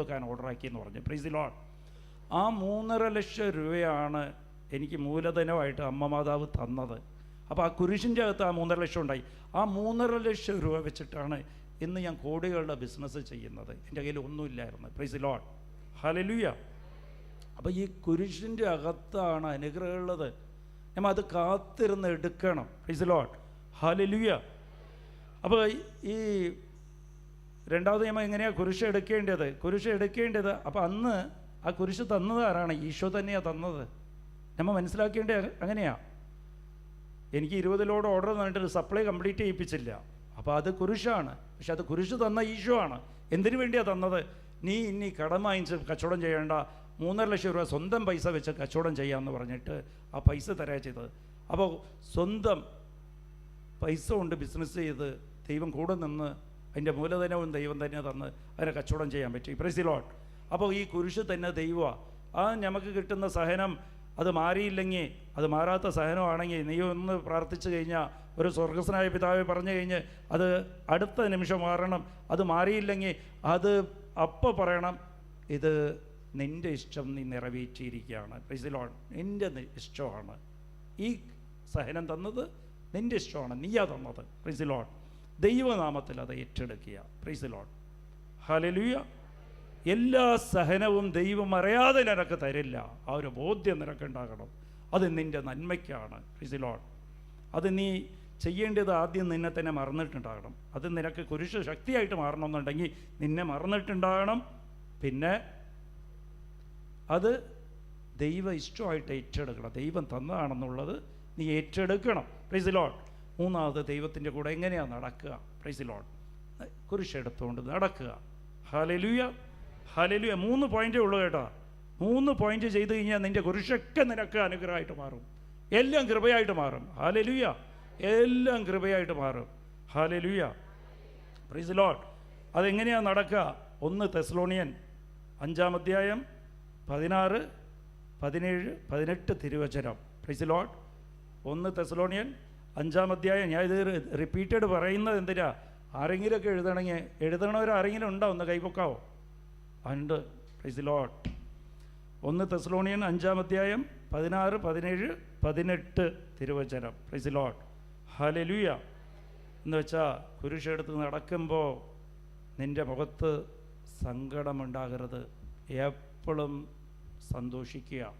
വെക്കാൻ ഓർഡറാക്കിയെന്ന് പറഞ്ഞു. Price load ആ മൂന്നര ലക്ഷം രൂപയാണ് എനിക്ക് മൂലധനമായിട്ട് അമ്മ മാതാവ് തന്നത്. അപ്പോൾ ആ കുരിശിന്റെ അകത്ത് ആ മൂന്നര ലക്ഷം ഉണ്ടായി. ആ മൂന്നര ലക്ഷം രൂപ വെച്ചിട്ടാണ് ഇന്ന് ഞാൻ കോടികളുടെ ബിസിനസ് ചെയ്യുന്നത്. എന്റെ കയ്യിൽ ഒന്നുമില്ലായിരുന്നു പ്രൈസ് ലോഡ് ഹലലുയ അപ്പോൾ ഈ കുരിശിന്റെ അകത്താണ് അനുഗ്രഹമുള്ളത് നമ്മൾ അത് കാത്തിരുന്ന് എടുക്കണം. പ്രൈസ് ലോഡ് ഹലലുയ അപ്പോൾ ഈ രണ്ടാമത് നിയമം എങ്ങനെയാണ് കുരിശ് എടുക്കേണ്ടത്? കുരിശ് എടുക്കേണ്ടത്. അപ്പോൾ അന്ന് ആ കുരിശ് തന്നത് ആരാണ്? ഈശോ തന്നെയാണ് തന്നത്. നമ്മൾ മനസ്സിലാക്കേണ്ടത് അങ്ങനെയാണ് എനിക്ക് ഇരുപതിലോട് ഓർഡർ തന്നിട്ട് സപ്ലൈ കംപ്ലീറ്റ് ചെയ്യിപ്പിച്ചില്ല. അപ്പോൾ അത് കുരിശാണ്. പക്ഷെ അത് കുരിശ് തന്ന ഈശോ ആണ്. എന്തിനു വേണ്ടിയാണ് തന്നത്? നീ ഇനി കടം വാങ്ങിച്ച് കച്ചവടം ചെയ്യേണ്ട. മൂന്നര ലക്ഷം രൂപ സ്വന്തം പൈസ വെച്ച് കച്ചവടം ചെയ്യാമെന്ന് പറഞ്ഞിട്ട് ആ പൈസ തരാ ചെയ്തത്. അപ്പോൾ സ്വന്തം പൈസ കൊണ്ട് ബിസിനസ് ചെയ്ത് ദൈവം കൂടെ നിന്ന് അതിന്റെ മൂലധനവും ദൈവം തന്നെ തന്ന് അതിനെ കച്ചവടം ചെയ്യാൻ പറ്റി. പ്രസിലോട്ട് അപ്പോൾ ഈ കുരിശ് തന്നെ ദൈവമാണ് ആ നമുക്ക് കിട്ടുന്ന സഹനം അത് മാറിയില്ലെങ്കിൽ അത് മാറാത്ത സഹനമാണെങ്കിൽ നീ ഒന്ന് പ്രാർത്ഥിച്ചു കഴിഞ്ഞാൽ ഒരു സ്വർഗസ്നായ പിതാവ് പറഞ്ഞു കഴിഞ്ഞ് അത് അടുത്ത നിമിഷം മാറണം. അത് മാറിയില്ലെങ്കിൽ അത് അപ്പോൾ പറയണം. ഇത് നിന്റെ ഇഷ്ടം നീ നിറവേറ്റിയിരിക്കുകയാണ്. പ്രൈസിലോൺ നിന്റെ ഇഷ്ടമാണ്. ഈ സഹനം തന്നത് നിന്റെ ഇഷ്ടമാണ്. നീയാ തന്നത്. പ്രൈസിലോൺ ദൈവനാമത്തിൽ അത് ഏറ്റെടുക്കുക. പ്രൈസ് ലോൺ ഹലലുയ എല്ലാ സഹനവും ദൈവം അറിയാതെ നിനക്ക് തരില്ല. ആ ഒരു ബോധ്യം നിനക്കുണ്ടാകണം. അത് നിന്റെ നന്മയ്ക്കാണ്. പ്രൈസ് ലോൺ അത് നീ ചെയ്യേണ്ടത് ആദ്യം നിന്നെ തന്നെ മറന്നിട്ടുണ്ടാകണം. അത് നിനക്ക് കുരിശ് ശക്തിയായിട്ട് മാറണമെന്നുണ്ടെങ്കിൽ നിന്നെ മറന്നിട്ടുണ്ടാകണം. പിന്നെ അത് ദൈവ ഇഷ്ടമായിട്ട് ഏറ്റെടുക്കണം. ദൈവം തന്നതാണെന്നുള്ളത് നീ ഏറ്റെടുക്കണം. പ്രൈസ് ലോഡ് മൂന്നാമത് ദൈവത്തിന്റെ കൂടെ എങ്ങനെയാണ് നടക്കുക? പ്രൈസ് ലോഡ് കുരിശെടുത്തുകൊണ്ട് നടക്കുക. ഹലലുയ ഹലലുയ മൂന്ന് പോയിന്റേ ഉള്ളൂ കേട്ടോ. മൂന്ന് പോയിന്റ് ചെയ്ത് കഴിഞ്ഞാൽ നിന്റെ കുരിശൊക്കെ നിനക്ക് അനുഗ്രഹമായിട്ട് മാറും. എല്ലാം കൃപയായിട്ട് മാറും. ഹാലലുയ എല്ലാം കൃപയായിട്ട് മാറും. ഹാലലുയ പ്രൈസ് ലോഡ് അതെങ്ങനെയാണ് നടക്കുക? ഒന്ന് തെസ്ലോണിയൻ അഞ്ചാം അധ്യായം പതിനാറ് പതിനേഴ് പതിനെട്ട് തിരുവചനം. പ്രൈസ് ലോഡ് ഒന്ന് തെസ്ലോണിയൻ അഞ്ചാം അധ്യായം ഞാൻ ഇത് റിപ്പീറ്റഡ് പറയുന്നത് എന്തിനാ? ആരെങ്കിലുമൊക്കെ എഴുതണമെങ്കിൽ എഴുതണവർ ആരെങ്കിലും ഉണ്ടോ? ഒന്ന് കൈപ്പൊക്കാവോ ഉണ്ട്. പ്രൈസ് ലോഡ് ഒന്ന് തെസ്ലോണിയൻ അഞ്ചാം അധ്യായം പതിനാറ് പതിനേഴ് പതിനെട്ട് തിരുവചനം. പ്രൈസ് ലോഡ് ഹലലുയ എന്ന് വെച്ചാൽ കുരിശെടുത്ത് നടക്കുമ്പോൾ നിന്റെ മുഖത്ത് സങ്കടമുണ്ടാകരുത്. എപ്പോഴും സന്തോഷിക്കുക.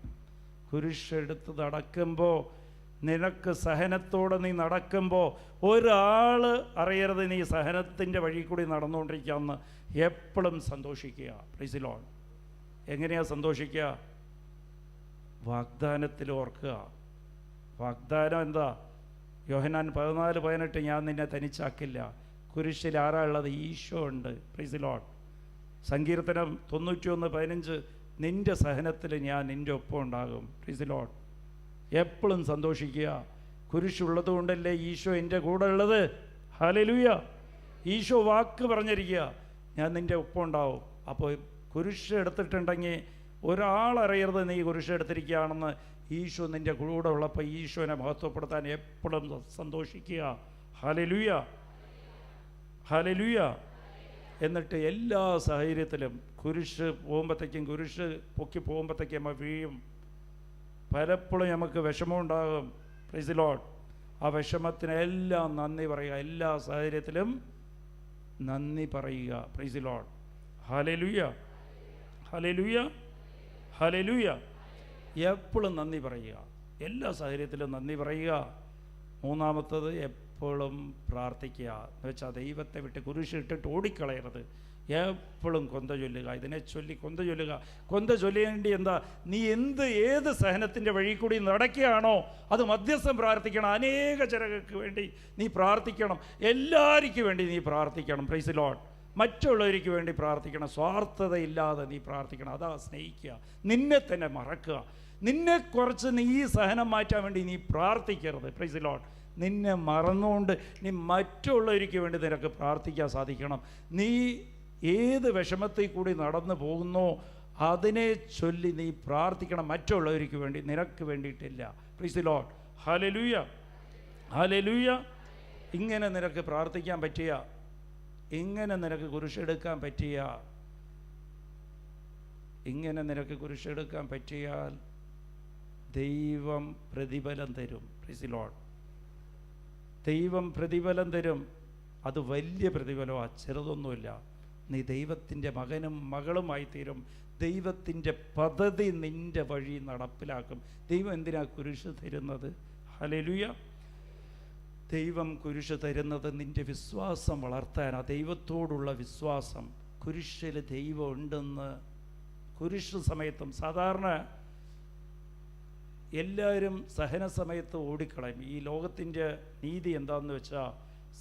കുരിശെടുത്ത് നടക്കുമ്പോൾ നിനക്ക് സഹനത്തോടെ നീ നടക്കുമ്പോൾ ഒരാൾ അറിയരുത് നീ സഹനത്തിന്റെ വഴി കൂടി നടന്നുകൊണ്ടിരിക്കാമെന്ന് എപ്പോഴും സന്തോഷിക്കുക. പ്രിസിലോൺ എങ്ങനെയാണ് സന്തോഷിക്കുക? വാഗ്ദാനത്തിൽ ഓർക്കുക. വാഗ്ദാനം എന്താ? യോഹനാൻ പതിനാല് പതിനെട്ട് ഞാൻ നിന്നെ തനിച്ചാക്കില്ല. കുരിശിൽ ആരാ ഉള്ളത്? ഈശോ ഉണ്ട്. പ്രിസിലോൺ സങ്കീർത്തനം തൊണ്ണൂറ്റി ഒന്ന് പതിനഞ്ച്. നിന്റെ സഹനത്തിൽ ഞാൻ നിന്റെ ഒപ്പം ഉണ്ടാകും. പ്രിസിലോൺ എപ്പോഴും സന്തോഷിക്കുക. കുരിശുള്ളത് കൊണ്ടല്ലേ ഈശോ എന്റെ കൂടെ ഉള്ളത്? ഹലലുയ ഈശോ വാക്ക് പറഞ്ഞിരിക്കുക. ഞാൻ നിന്റെ ഒപ്പം ഉണ്ടാവും. അപ്പോൾ കുരിശ് എടുത്തിട്ടുണ്ടെങ്കിൽ ഒരാളറിയരുത് നീ കുരിശ് എടുത്തിരിക്കുകയാണെന്ന്. ഈശോ നിന്റെ കൂടെ ഉള്ളപ്പോൾ ഈശോനെ മഹത്വപ്പെടുത്താൻ എപ്പോഴും സന്തോഷിക്കുക. ഹലലുയ ഹലലുയ എന്നിട്ട് എല്ലാ സാഹചര്യത്തിലും കുരിശ് പോകുമ്പോഴത്തേക്കും കുരിശ് പൊക്കി പോകുമ്പോഴത്തേക്കും വീഴും. പലപ്പോഴും നമുക്ക് വിഷമമുണ്ടാകും. പ്രൈസിലോട്ട് ആ വിഷമത്തിനെല്ലാം നന്ദി പറയുക. എല്ലാ സാഹചര്യത്തിലും നന്ദി പറയുക. പ്രൈസിലോട്ട് ഹലലുയ ഹലലുയ ഹലലുയ എപ്പോഴും നന്ദി പറയുക. എല്ലാ സാഹചര്യത്തിലും നന്ദി പറയുക. മൂന്നാമത്തത് എപ്പോഴും പ്രാർത്ഥിക്കുക. എന്ന് വെച്ചാൽ ദൈവത്തെ വിട്ട് കുരിശിട്ടിട്ട് ഓടിക്കളയരുത്. എപ്പോഴും കൊന്ത ചൊല്ലുക. ഇതിനെ ചൊല്ലി കൊന്ത ചൊല്ലുക. കൊന്ത ചൊല്ലേണ്ടി എന്താ? നീ എന്ത് ഏത് സഹനത്തിന്റെ വഴി കൂടി നടക്കുകയാണോ അത് മധ്യസ്ഥം പ്രാർത്ഥിക്കണം. അനേക ചിലകൾക്ക് വേണ്ടി നീ പ്രാർത്ഥിക്കണം. എല്ലാവർക്കും വേണ്ടി നീ പ്രാർത്ഥിക്കണം. പ്രൈസ് ലോഡ് മറ്റുള്ളവർക്ക് വേണ്ടി പ്രാർത്ഥിക്കണം. സ്വാർത്ഥതയില്ലാതെ നീ പ്രാർത്ഥിക്കണം. അതാ സ്നേഹിക്കുക. നിന്നെ തന്നെ മറക്കുക. നിന്നെ കുറച്ച് നീ ഈ സഹനം മാറ്റാൻ വേണ്ടി നീ പ്രാർത്ഥിക്കരുത്. പ്രൈസ് ലോഡ് നിന്നെ മറന്നുകൊണ്ട് നീ മറ്റുള്ളവർക്ക് വേണ്ടി നിനക്ക് പ്രാർത്ഥിക്കാൻ സാധിക്കണം. നീ ഏത് വിഷമത്തിൽ കൂടി നടന്നു പോകുന്നോ അതിനെ ചൊല്ലി നീ പ്രാർത്ഥിക്കണം. മറ്റുള്ളവർക്ക് വേണ്ടി നിനക്ക് വേണ്ടിയിട്ടില്ല. പ്രീസ് ലോഡ് ഹലലൂയ ഹലലൂയ ഇങ്ങനെ നിനക്ക് പ്രാർത്ഥിക്കാൻ പറ്റിയ ഇങ്ങനെ നിനക്ക് കുരിശെടുക്കാൻ പറ്റിയ ഇങ്ങനെ നിനക്ക് കുരിശെടുക്കാൻ പറ്റിയാൽ ദൈവം പ്രതിഫലം തരും. പ്ലീസ് ലോഡ് ദൈവം പ്രതിഫലം തരും. അത് വലിയ പ്രതിഫലമാണ് ചെറുതൊന്നുമില്ല. നീ ദൈവത്തിന്റെ മകനും മകളുമായി തീരും ദൈവത്തിന്റെ പദ്ധതി നിന്റെ വഴി നടപ്പിലാക്കും. ദൈവം എന്തിനാ കുരിശ് തരുന്നത്? ഹലലുയ ദൈവം കുരിശ് തരുന്നത് നിന്റെ വിശ്വാസം വളർത്താൻ വളർത്താനാണ് ദൈവത്തോടുള്ള വിശ്വാസം. കുരിശിൽ ദൈവം ഉണ്ടെന്ന് കുരിശ് സമയത്തും സാധാരണ എല്ലാവരും സഹന സമയത്ത് ഓടിക്കളയും. ഈ ലോകത്തിന്റെ നീതി എന്താണെന്ന് വെച്ചാൽ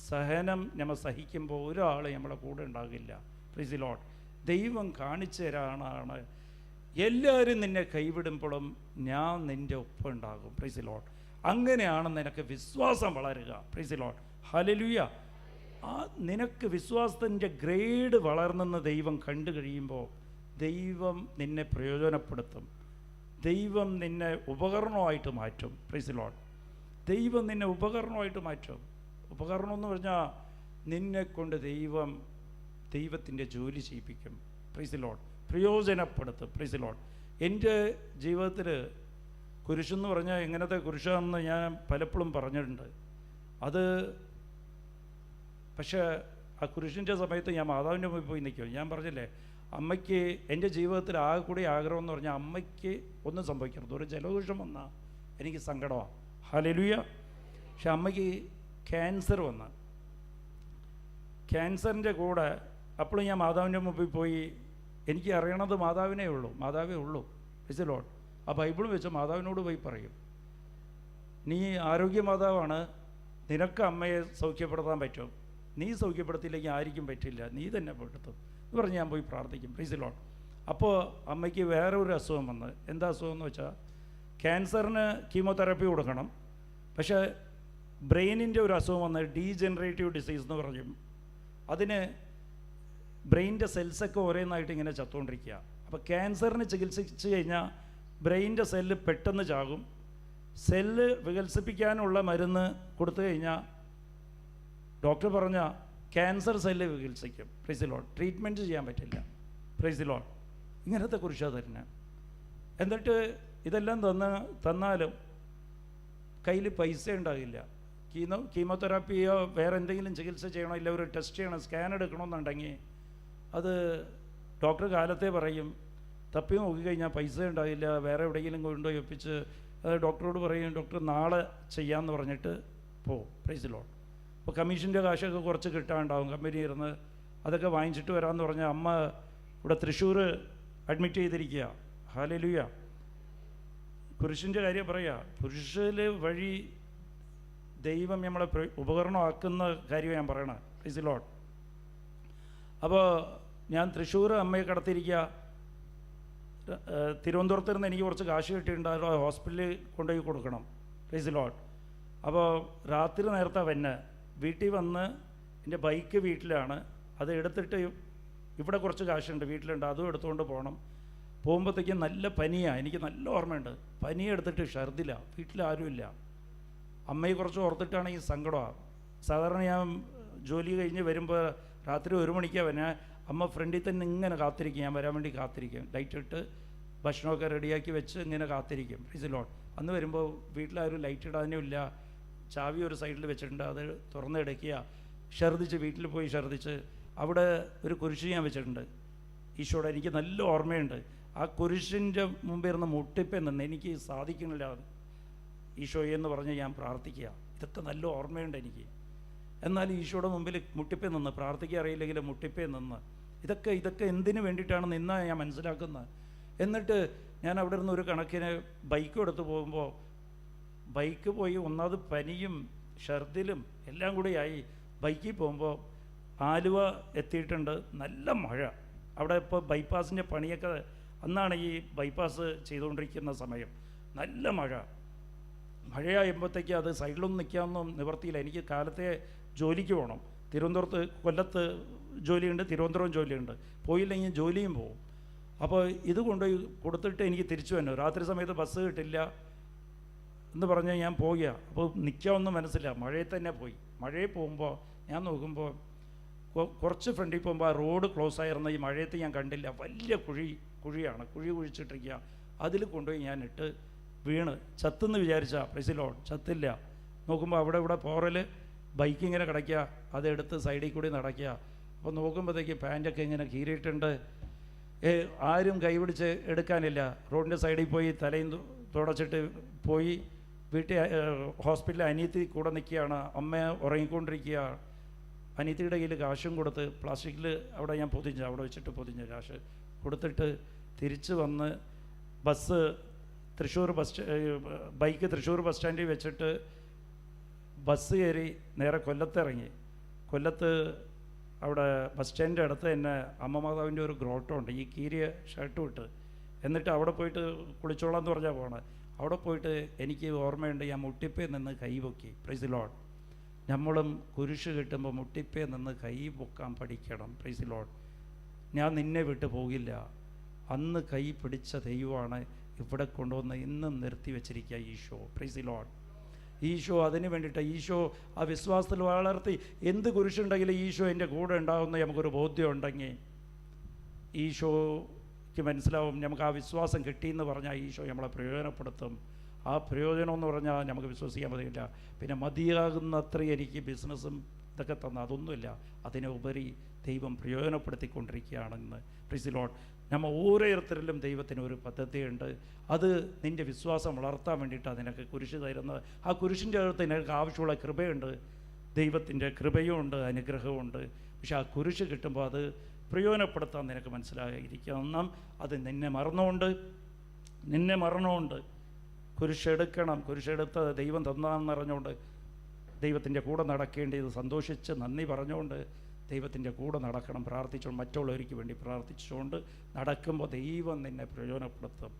സഹനം നമ്മൾ സഹിക്കുമ്പോൾ ഒരാൾ നമ്മളെ കൂടെ ഉണ്ടാകില്ല. പ്രിസിലോട്ട് ദൈവം കാണിച്ചു തരാനാണ്. എല്ലാവരും നിന്നെ കൈവിടുമ്പോഴും ഞാൻ നിന്റെ ഒപ്പം ഉണ്ടാകും. പ്രിസിലോട്ട് അങ്ങനെയാണ് നിനക്ക് വിശ്വാസം വളരുക. പ്രിസിലോട്ട് ഹലലുയ ആ നിനക്ക് വിശ്വാസത്തിന്റെ ഗ്രേഡ് വളർന്നെന്ന് ദൈവം കണ്ടു കഴിയുമ്പോൾ ദൈവം നിന്നെ പ്രയോജനപ്പെടുത്തും. ദൈവം നിന്നെ ഉപകരണമായിട്ട് മാറ്റും. പ്രിസിലോട്ട് ദൈവം നിന്നെ ഉപകരണമായിട്ട് മാറ്റും. ഉപകരണം എന്ന് പറഞ്ഞാൽ നിന്നെക്കൊണ്ട് ദൈവം ദൈവത്തിന്റെ ജോലി ചെയ്യിപ്പിക്കും. പ്രിസിലോട്ട് പ്രയോജനപ്പെടുത്തും. പ്രിസിലോട്ട് എന്റെ ജീവിതത്തിൽ കുരിശെന്ന് പറഞ്ഞാൽ എങ്ങനത്തെ കുരിശാണെന്ന് ഞാൻ പലപ്പോഴും പറഞ്ഞിട്ടുണ്ട്. അത് പക്ഷേ ആ കുരിശിന്റെ സമയത്ത് ഞാൻ മാതാവിന്റെ മുമ്പിൽ പോയി നിൽക്കും ഞാൻ പറഞ്ഞില്ലേ അമ്മയ്ക്ക് എന്റെ ജീവിതത്തിൽ ആകെ കൂടി ആഗ്രഹം എന്ന് പറഞ്ഞാൽ അമ്മയ്ക്ക് ഒന്നും സംഭവിക്കരുത്. ഒരു ജലദോഷം വന്നാൽ എനിക്ക് സങ്കടമാണ് ഹലലുയ പക്ഷെ അമ്മയ്ക്ക് ക്യാൻസർ വന്ന് ക്യാൻസറിന്റെ കൂടെ അപ്പോഴും ഞാൻ മാതാവിന്റെ മുമ്പിൽ പോയി എനിക്ക് അറിയണത് മാതാവിനേ ഉള്ളൂ മാതാവേ ഉള്ളൂ വിസിലോട്ട് ആ ബൈബിൾ വെച്ച് മാതാവിനോട് പോയി പറയും നീ ആരോഗ്യ മാതാവാണ് നിനക്ക് അമ്മയെ സൗഖ്യപ്പെടുത്താൻ പറ്റും. നീ സൗഖ്യപ്പെടുത്തിയില്ലെങ്കിൽ ആരിക്കും പറ്റില്ല നീ തന്നെ പെടുത്തും എന്ന് പറഞ്ഞ് ഞാൻ പോയി പ്രാർത്ഥിക്കും പ്രീസിലോട്ട് അപ്പോൾ അമ്മയ്ക്ക് വേറെ ഒരു അസുഖം വന്ന് എന്താ അസുഖം എന്ന് വെച്ചാൽ ക്യാൻസറിന് കീമോതെറാപ്പി കൊടുക്കണം പക്ഷേ ബ്രെയിനിന്റെ ഒരു അസുഖം വന്ന് ഡീജനറേറ്റീവ് ഡിസീസ് എന്ന് പറയും. അതിന് ബ്രെയിനിന്റെ സെൽസൊക്കെ ഒരേന്നായിട്ട് ഇങ്ങനെ ചത്തുകൊണ്ടിരിക്കുക. അപ്പോൾ ക്യാൻസറിന് ചികിത്സിച്ച് കഴിഞ്ഞാൽ ബ്രെയിന്റെ സെല്ല് പെട്ടെന്ന് ചാകും. സെല്ല് വികസിപ്പിക്കാനുള്ള മരുന്ന് കൊടുത്തു കഴിഞ്ഞാൽ ഡോക്ടർ പറഞ്ഞ ക്യാൻസർ സെല്ല് വികസിക്കും പ്രൈസിലോൺ. ട്രീറ്റ്മെന്റ് ചെയ്യാൻ പറ്റില്ല. പ്രൈസിലോൺ. ഇങ്ങനത്തെ കുറിച്ചാണ് തരുന്നത് എന്നിട്ട് ഇതെല്ലാം തന്ന തന്നാലും കയ്യിൽ പൈസ ഉണ്ടാകില്ല. കീമോ കീമോതെറാപ്പിയോ വേറെ എന്തെങ്കിലും ചികിത്സ ചെയ്യണോ? ഇല്ല ഒരു ടെസ്റ്റ് ചെയ്യണം? സ്കാൻ എടുക്കണമെന്നുണ്ടെങ്കിൽ അത് ഡോക്ടർ കാലത്തെ പറയും തപ്പി നോക്കിക്കഴിഞ്ഞാൽ പൈസ ഉണ്ടാവില്ല വേറെ എവിടെയെങ്കിലും കൊണ്ടുപോയി ഒപ്പിച്ച് അത് ഡോക്ടറോട് പറയും ഡോക്ടർ നാളെ ചെയ്യാമെന്ന് പറഞ്ഞിട്ട് പോവും പ്രൈസിലോൺ അപ്പോൾ കമ്മീഷന്റെ കാശൊക്കെ കുറച്ച് കിട്ടാണ്ടാവും കമ്പനി ഇരുന്ന്. അതൊക്കെ വാങ്ങിച്ചിട്ട് വരാമെന്ന് പറഞ്ഞാൽ അമ്മ ഇവിടെ തൃശ്ശൂർ അഡ്മിറ്റ് ചെയ്തിരിക്കുക. ഹാലലുയ പുരുഷന്റെ കാര്യം പറയുക പുരുഷന് വഴി ദൈവം നമ്മളെ ഉപകരണമാക്കുന്ന കാര്യം ഞാൻ പറയണ പ്രീസിലോട്ട് അപ്പോൾ ഞാൻ തൃശ്ശൂർ അമ്മയെ കടത്തിയിരിക്കുക. തിരുവനന്തപുരത്ത് നിന്ന് എനിക്ക് കുറച്ച് കാശ് കിട്ടിയിട്ടുണ്ട്. അത് ഹോസ്പിറ്റലിൽ കൊണ്ടുപോയി കൊടുക്കണം. പ്രീസിലോട്ട് അപ്പോൾ രാത്രി നേരത്തെ വന്ന് വീട്ടിൽ വന്ന് എന്റെ ബൈക്ക് വീട്ടിലാണ്. അത് എടുത്തിട്ട് ഇവിടെ കുറച്ച് കാശുണ്ട് വീട്ടിലുണ്ട്. അതും എടുത്തുകൊണ്ട് പോകണം. പോകുമ്പോഴത്തേക്കും നല്ല പനിയാണ് എനിക്ക് നല്ല ഓർമ്മയുണ്ട്. പനി എടുത്തിട്ട് ഛർദില വീട്ടിലാരുമില്ല അമ്മയെ കുറച്ച് ഓർത്തിട്ടാണ് ഈ സങ്കടമാണ് സാധാരണ ഞാൻ ജോലി കഴിഞ്ഞ് വരുമ്പോൾ രാത്രി ഒരു മണിക്കാണ് വന്നെ അമ്മ ഫ്രണ്ടിൽ തന്നെ ഇങ്ങനെ കാത്തിരിക്കും. ഞാൻ വരാൻ വേണ്ടി കാത്തിരിക്കും. ലൈറ്റ് ഇട്ട് ഭക്ഷണമൊക്കെ റെഡിയാക്കി വെച്ച് ഇങ്ങനെ കാത്തിരിക്കും. ഫ്രിസിലോൺ അന്ന് വരുമ്പോൾ വീട്ടിലാരും ലൈറ്റ് ഇടാനും ഇല്ല ചാവി ഒരു സൈഡിൽ വെച്ചിട്ടുണ്ട്. അത് തുറന്നെടുക്കുക ഛർദിച്ച് വീട്ടിൽ പോയി ഛർദിച്ച് അവിടെ ഒരു കുരിശ് ഞാൻ വെച്ചിട്ടുണ്ട്. ഈശോടെ എനിക്ക് നല്ല ഓർമ്മയുണ്ട്. ആ കുരിശിന്റെ മുമ്പേ ഇരുന്ന് മുട്ടിപ്പേ നിന്ന് എനിക്ക് സാധിക്കുന്നില്ല. ഈശോയെന്ന് പറഞ്ഞ് ഞാൻ പ്രാർത്ഥിക്കുക. ഇതൊക്കെ നല്ല ഓർമ്മയുണ്ട് എനിക്ക്. എന്നാൽ ഈശോയുടെ മുമ്പിൽ മുട്ടിപ്പേ നിന്ന് പ്രാർത്ഥിക്കാൻ അറിയില്ലെങ്കിലും മുട്ടിപ്പേ നിന്ന്. ഇതൊക്കെ ഇതൊക്കെ എന്തിനു വേണ്ടിയിട്ടാണ് നിന്നാ ഞാൻ മനസ്സിലാക്കുന്നത്. എന്നിട്ട് ഞാൻ അവിടെ നിന്ന് ഒരു കണക്കിന് ബൈക്ക് എടുത്ത് പോകുമ്പോൾ ബൈക്ക് പോയി ഒന്നാമത് പനിയും ഷർദിലും എല്ലാം കൂടി ആയി ബൈക്കിൽ പോകുമ്പോൾ ആലുവ എത്തിയിട്ടുണ്ട്. നല്ല മഴ. അവിടെ ഇപ്പോൾ ബൈപ്പാസിന്റെ പണിയൊക്കെ അന്നാണ് ഈ ബൈപ്പാസ് ചെയ്തുകൊണ്ടിരിക്കുന്ന സമയം. നല്ല മഴ. മഴയായപ്പോഴത്തേക്ക് അത് സൈഡിലൊന്നും നിൽക്കാമെന്നും നിവർത്തിയില്ല. എനിക്ക് കാലത്തെ ജോലിക്ക് പോകണം. തിരുവനന്തപുരത്ത് കൊല്ലത്ത് ജോലിയുണ്ട് തിരുവനന്തപുരം ജോലിയുണ്ട്. പോയില്ലെങ്കിൽ ജോലിയും പോകും അപ്പോൾ ഇത് കൊണ്ടുപോയി കൊടുത്തിട്ട് എനിക്ക് തിരിച്ചു വന്നു രാത്രി സമയത്ത് ബസ് കിട്ടില്ല എന്ന് പറഞ്ഞ് ഞാൻ പോകുക അപ്പോൾ നിൽക്കാമെന്ന് മനസ്സില്ല മഴയിൽ തന്നെ പോയി. മഴയിൽ പോകുമ്പോൾ ഞാൻ നോക്കുമ്പോൾ കുറച്ച് ഫ്രണ്ടിൽ പോകുമ്പോൾ ആ റോഡ് ക്ലോസ് ആയിരുന്ന ഈ മഴയത്ത് ഞാൻ കണ്ടില്ല. വലിയ കുഴി കുഴിയാണ്. കുഴി കുഴിച്ചിട്ടിരിക്കുക. അതിൽ കൊണ്ടുപോയി ഞാൻ ഇട്ട് വീണ്. ചത്തെന്ന് വിചാരിച്ച. പ്രസിലോൺ. ചത്തില്ല. നോക്കുമ്പോൾ അവിടെ ഇവിടെ പോറൽ ബൈക്ക് ഇങ്ങനെ കിടക്കുക അതെടുത്ത് സൈഡിൽ കൂടി നടക്കുക. അപ്പോൾ നോക്കുമ്പോഴത്തേക്ക് പാന്റൊക്കെ ഇങ്ങനെ കീറിയിട്ടുണ്ട്. ആരും കൈപിടിച്ച് എടുക്കാനില്ല. റോഡിന്റെ സൈഡിൽ പോയി തലയും തുടച്ചിട്ട് പോയി വീട്ടിൽ ഹോസ്പിറ്റലിൽ അനിയത്തി കൂടെ നിൽക്കുകയാണ്. അമ്മ ഉറങ്ങിക്കൊണ്ടിരിക്കുക. അനിയത്തിയുടെ കയ്യിൽ കാശും കൊടുത്ത് പ്ലാസ്റ്റിക്കിൽ അവിടെ ഞാൻ പൊതിഞ്ഞു അവിടെ വെച്ചിട്ട് പൊതിഞ്ഞു കാശ് കൊടുത്തിട്ട് തിരിച്ച് വന്ന് bus Thrissur bus bike Thrissur bus സ്റ്റാൻഡിൽ വെച്ചിട്ട് ബസ് കയറി നേരെ കൊല്ലത്തിറങ്ങി കൊല്ലത്ത് അവിടെ ബസ് സ്റ്റാൻഡിന്റെ അടുത്ത് തന്നെ അമ്മമാതാവിന്റെ ഒരു ഗ്രോട്ടോ ഉണ്ട്. ഈ കീരിയ ഷർട്ട് ഇട്ട്. എന്നിട്ട് അവിടെ പോയിട്ട് കുളിച്ചോളാം എന്ന് പറഞ്ഞാൽ പോകണേ അവിടെ പോയിട്ട് എനിക്ക് ഓർമ്മയുണ്ട് ഞാൻ മുട്ടിപ്പേ നിന്ന് കൈ പൊക്കി. പ്രൈസ് ലോഡ് നമ്മളും കുരിശ് കിട്ടുമ്പോൾ മുട്ടിപ്പേ നിന്ന് കൈ പൊക്കാൻ പഠിക്കണം. പ്രൈസ് ലോഡ് ഞാൻ നിന്നെ വിട്ടു പോകില്ല. അന്ന് കൈ പിടിച്ച ദൈവമാണ് ഇവിടെ കൊണ്ടുവന്ന് ഇന്നും നിർത്തി വെച്ചിരിക്കുക ഈ ഷോ പ്രൈസ് ലോഡ് ഈശോ അതിന് വേണ്ടിയിട്ട് ഈശോ ആ വിശ്വാസത്തിൽ വളർത്തി എന്ത് കുരിശുണ്ടെങ്കിലും ഈശോ എന്റെ കൂടെ ഉണ്ടാകുന്ന നമുക്കൊരു ബോധ്യം ഉണ്ടെങ്കിൽ ഈശോയ്ക്ക് മനസ്സിലാവും നമുക്ക് ആ വിശ്വാസം കിട്ടിയെന്ന് പറഞ്ഞാൽ ഈശോ നമ്മളെ പ്രയോജനപ്പെടുത്തും. ആ പ്രയോജനം എന്ന് പറഞ്ഞാൽ നമുക്ക് വിശ്വസിക്കാൻ പറ്റില്ല. പിന്നെ മതിയാകുന്നത്ര എനിക്ക് ബിസിനസ്സും ഇതൊക്കെ തന്ന അതൊന്നുമില്ല. അതിനെ ഉപരി ദൈവം പ്രയോജനപ്പെടുത്തിക്കൊണ്ടിരിക്കുകയാണെന്ന്. പ്രിസിലോട്ട് നമ്മൾ ഓരോരുത്തരിലും ദൈവത്തിന് ഒരു പദ്ധതിയുണ്ട്. അത് നിന്റെ വിശ്വാസം വളർത്താൻ വേണ്ടിയിട്ട് അതിനൊക്കെ കുരിശ് തരുന്നത്. ആ കുരിശിന്റെ അകത്ത് നിനക്ക് ആവശ്യമുള്ള കൃപയുണ്ട്. ദൈവത്തിന്റെ അനുഗ്രഹവും ഉണ്ട് പക്ഷെ ആ കുരിശ് കിട്ടുമ്പോൾ അത് പ്രയോജനപ്പെടുത്താൻ നിനക്ക് മനസ്സിലായിരിക്കണം അത് നിന്നെ മറന്നുകൊണ്ട് നിന്നെ മറന്നുകൊണ്ട് കുരിശെടുക്കണം കുരിശെടുത്ത് ദൈവം തന്നാന്ന് അറിഞ്ഞുകൊണ്ട് ദൈവത്തിന്റെ കൂടെ നടക്കേണ്ടത് സന്തോഷിച്ച് നന്ദി പറഞ്ഞുകൊണ്ട് ദൈവത്തിന്റെ കൂടെ നടക്കണം പ്രാർത്ഥിച്ചുകൊണ്ട് മറ്റുള്ളവർക്ക് വേണ്ടി പ്രാർത്ഥിച്ചുകൊണ്ട് നടക്കുമ്പോൾ ദൈവം നിന്നെ പ്രയോജനപ്പെടുത്തും.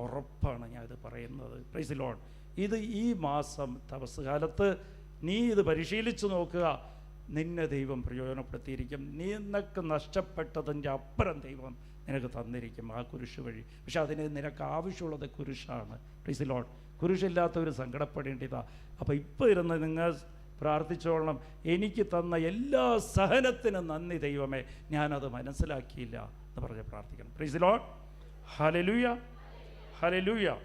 ഉറപ്പാണ് ഞാൻ ഇത് പറയുന്നത്. പ്രൈസ് ലോൺ ഇത് ഈ മാസം തപസ്സുകാലത്ത് നീ ഇത് പരിശീലിച്ച് നോക്കുക. നിന്നെ ദൈവം പ്രയോജനപ്പെടുത്തിയിരിക്കും. നീ നിനക്ക് നഷ്ടപ്പെട്ടതിന്റെ അപ്പുറം ദൈവം നിനക്ക് തന്നിരിക്കും ആ കുരിശ് വഴി. പക്ഷെ അതിന് നിനക്ക് ആവശ്യമുള്ളത് കുരിശാണ്. പ്ലീസ് ലോഡ് കുരിശില്ലാത്തവർ സങ്കടപ്പെടേണ്ടതാ അപ്പോൾ ഇപ്പോൾ ഇരുന്ന് നിങ്ങൾ പ്രാർത്ഥിച്ചോളണം. എനിക്ക് തന്ന എല്ലാ സഹനത്തിനും നന്ദി ദൈവമേ. ഞാനത് മനസ്സിലാക്കിയില്ല എന്ന് പറഞ്ഞ് പ്രാർത്ഥിക്കണം. പ്ലീസ് ലോഡ് ഹലലൂയ ഹലലൂയ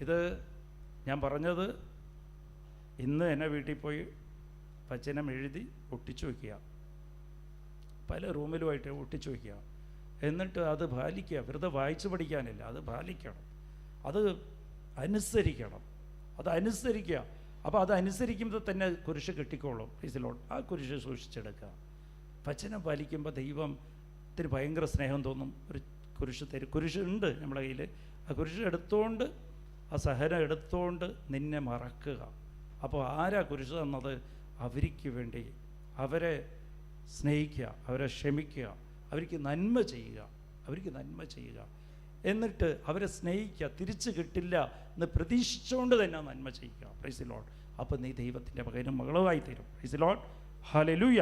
ഇത് ഞാൻ പറഞ്ഞത് ഇന്ന് എന്നെ വീട്ടിൽ പോയി വചനം എഴുതി ഒട്ടിച്ചു വയ്ക്കുക. പല റൂമിലുമായിട്ട് ഒട്ടിച്ചു വയ്ക്കുക. എന്നിട്ട് അത് പാലിക്കുക. വെറുതെ വായിച്ചു പഠിക്കാനില്ല. അത് പാലിക്കണം. അത് അനുസരിക്കണം. അത് അനുസരിക്കുക. അപ്പോൾ അത് അനുസരിക്കുമ്പോൾ തന്നെ കുരിശ് കിട്ടിക്കോളും. പ്ലീസിലോട്ട് ആ കുരിശ് സൂക്ഷിച്ചെടുക്കുക. വചനം പാലിക്കുമ്പോൾ ദൈവം ദൈവത്തിന് ഭയങ്കര സ്നേഹം തോന്നും. ഒരു കുരിശ് തരും കുരിശ് ഉണ്ട് നമ്മുടെ കയ്യിൽ. ആ കുരിശ് എടുത്തുകൊണ്ട് ആ സഹനം എടുത്തുകൊണ്ട് നിന്നെ മറക്കുക. അപ്പോൾ ആരാ കുരിശ് തന്നത്? അവർക്ക് വേണ്ടി അവരെ സ്നേഹിക്കുക അവരെ ക്ഷമിക്കുക അവർക്ക് നന്മ ചെയ്യുക അവർക്ക് നന്മ ചെയ്യുക. എന്നിട്ട് അവരെ സ്നേഹിക്കുക തിരിച്ചു കിട്ടില്ല എന്ന് പ്രതീക്ഷിച്ചുകൊണ്ട് തന്നെ നന്മ ചെയ്യുക. പ്രൈസ് ലോഡ് അപ്പോൾ നീ ദൈവത്തിന്റെ പകരം മകളുമായി തീരും പ്രൈസ് ലോഡ് ഹലലൂയ